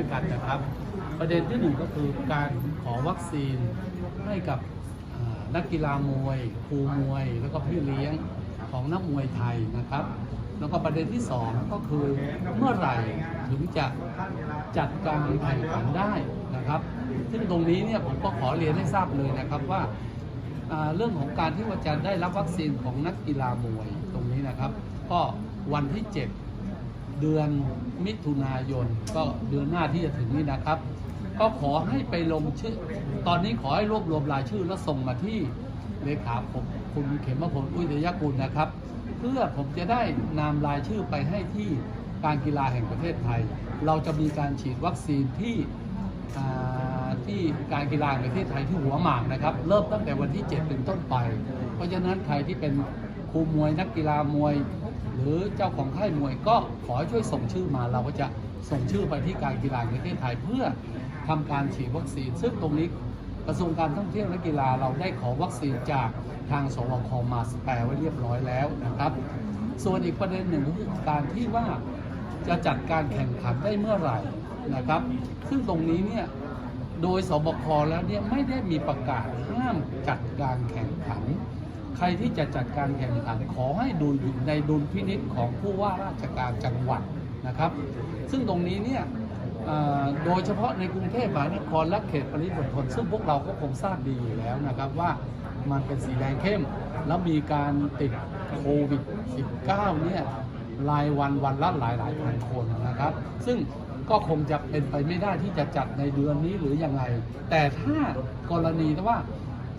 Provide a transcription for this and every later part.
ด้วยกันนะครับ ประเด็นที่หนึ่งก็คือการขอวัคซีนให้กับนักกีฬามวยครูมวย แล้วก็พี่เลี้ยงของนักมวยไทยนะครับ แล้วก็ประเด็นที่สองก็คือเมื่อไหร่ถึงจะจัดการแข่งขันได้นะครับ ซึ่งตรงนี้เนี่ยผมก็ขอเรียนให้ทราบเลยนะครับว่าอ่าเรื่องของการที่ว่าจะได้รับวัคซีนของนักกีฬามวยตรงนี้นะครับ ก็วันที่ 7 เดือนมิถุนายนก็เดือนหน้าที่จะถึงนี้นะครับ ก็ขอให้ไปลงชื่อ ตอนนี้ขอให้รวบรวมรายชื่อแล้วส่งมาที่เลขาผมคุณเขมพลอุ้ยเดยกุลนะครับ เพื่อผมจะได้นำรายชื่อไปให้ที่การกีฬาแห่งประเทศไทย เราจะมีการฉีดวัคซีนที่ที่การกีฬาแห่งประเทศไทยที่หัวหมากนะครับ เริ่มตั้งแต่วันที่ 7 เป็นต้นไป เพราะฉะนั้นใครที่เป็นครูมวยนักกีฬามวย หรือเจ้าของค่ายมวยก็ขอช่วยส่งชื่อมาเราก็จะส่งชื่อไปที่การกีฬาแห่งประเทศไทยเพื่อทำการฉีดวัคซีน ซึ่งตรงนี้กระทรวงการท่องเที่ยวและกีฬาเราได้ขอวัคซีนจากทางสวคมาสแปรไว้เรียบร้อยแล้วนะครับ ส่วนอีกประเด็นหนึ่งก็คือการที่ว่าจะจัดการแข่งขันได้เมื่อไหร่นะครับ ซึ่งตรงนี้เนี่ยโดยสบคแล้วเนี่ยไม่ได้มีประกาศห้ามจัดการแข่งขัน ใครที่จะจัดการแข่งขันขอให้ดูอยู่ในดุลพินิษของผู้ว่าราชการจังหวัดนะครับ ซึ่งตรงนี้เนี่ยโดยเฉพาะในกรุงเทพมหานครและเขตปริมณฑลซึ่งพวกเราก็คงทราบดีอยู่แล้วนะครับว่ามันเป็นสีแดงเข้ม แล้วมีการติดโควิด -19 เนี่ยรายวันวันละหลายหลายพันคนนะครับ ซึ่งก็คงจะเป็นไปไม่ได้ที่จะจัดในเดือนนี้หรือยังไง แต่ถ้ากรณีที่ว่า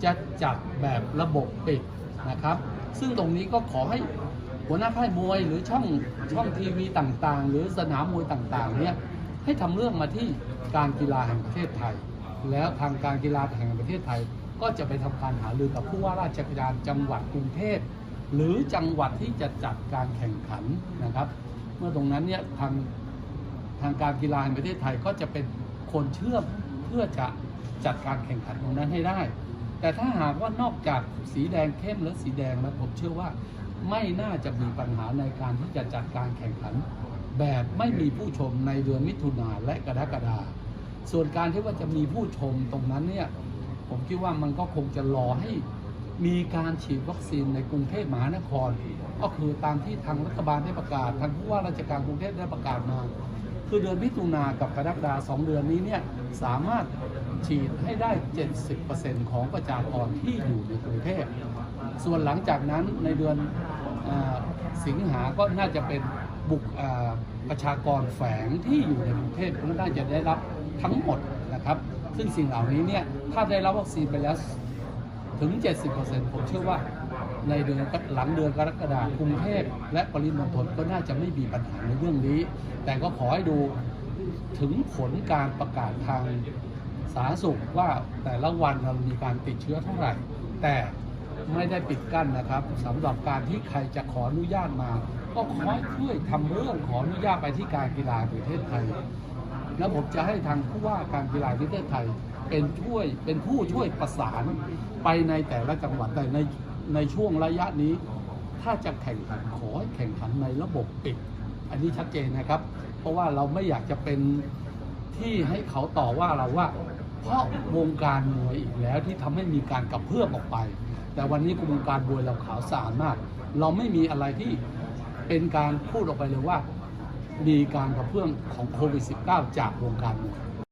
จะจัดแบบระบบปิด นะครับ ซึ่งตรงนี้ก็ขอให้หัวหน้าค่ายมวยหรือช่องช่องทีวีต่างๆ หรือสนามมวยต่างๆเนี่ยให้ทำเรื่องมาที่การกีฬาแห่งประเทศไทย แล้วทางการกีฬาแห่งประเทศไทย ก็จะไปทำการหารือกับผู้ว่าราชการจังหวัดกรุงเทพหรือจังหวัดที่จะจัดการแข่งขันนะครับ เมื่อตรงนั้นเนี่ยทางทางการกีฬาแห่งประเทศไทยก็จะเป็นคนเชื่อมเพื่อจะจัดการแข่งขันตรงนั้นให้ได้ แต่ถ้าหากว่านอกจากสีแดงเข้มและสีแดงแล้วผมเชื่อว่าไม่น่าจะมีปัญหาในการที่จะจัดการแข่งขัน แบบไม่มีผู้ชมในเดือนมิถุนาและกรกฎาส่วนการที่ว่าจะมีผู้ชมตรงนั้นเนี่ยผมคิดว่ามันก็คงจะรอให้มีการฉีดวัคซีนในกรุงเทพมหานคร ก็คือตามที่ทางรัฐบาลได้ประกาศทางผู้ว่าราชการกรุงเทพได้ประกาศมา คือเดือนมิถุนากับกรกฎาสองเดือนนี้เนี่ยสามารถฉีดให้ได้ 70%ของประชากรที่อยู่ในกรุงเทพ ส่วนหลังจากนั้นในเดือนอสิงหาก็น่าจะเป็นบุคประชากรแฝงที่อยู่ในกรุงเทพก็น่าจะได้รับทั้งหมดนะครับ ซึ่งสิ่งเหล่านี้เนี่ยถ้าได้รับวัคซีนไปแล้วถึง 70%ผมเชื่อว่า ในเดือนหลังเดือนกรกฎาคมกรุงเทพและปริมณฑลก็น่าจะไม่มีปัญหาในเรื่องนี้ แต่ก็ขอให้ดูถึงผลการประกาศทางสาธารณสุขว่าแต่ละวันเรามีการติดเชื้อเท่าไหร่ แต่ไม่ได้ปิดกั้นนะครับสำหรับการที่ใครจะขออนุญาตมา ก็ขอช่วยทำเรื่องขออนุญาตไปที่การกีฬาประเทศไทย แล้วผมจะให้ทางผู้ว่าการกีฬาประเทศไทย เป็นช่วยเป็นผู้ช่วยประสานไปในแต่ละจังหวัดแต่ใน ในช่วงระยะนี้ ถ้าจะแข่งขันขอให้แข่งขันในระบบปิด อันนี้ชัดเจนนะครับ เพราะว่าเราไม่อยากจะเป็นที่ให้เขาต่อว่าเราว่า เพราะวงการมวยอีกแล้วที่ทำให้มีการกระเพื่อมออกไป แต่วันนี้กวงการมวยเราขาวสะอาดมาก เราไม่มีอะไรที่เป็นการพูดออกไปเลยว่า มีการกระเพื่อมของโควิด -19 จากวงการมวย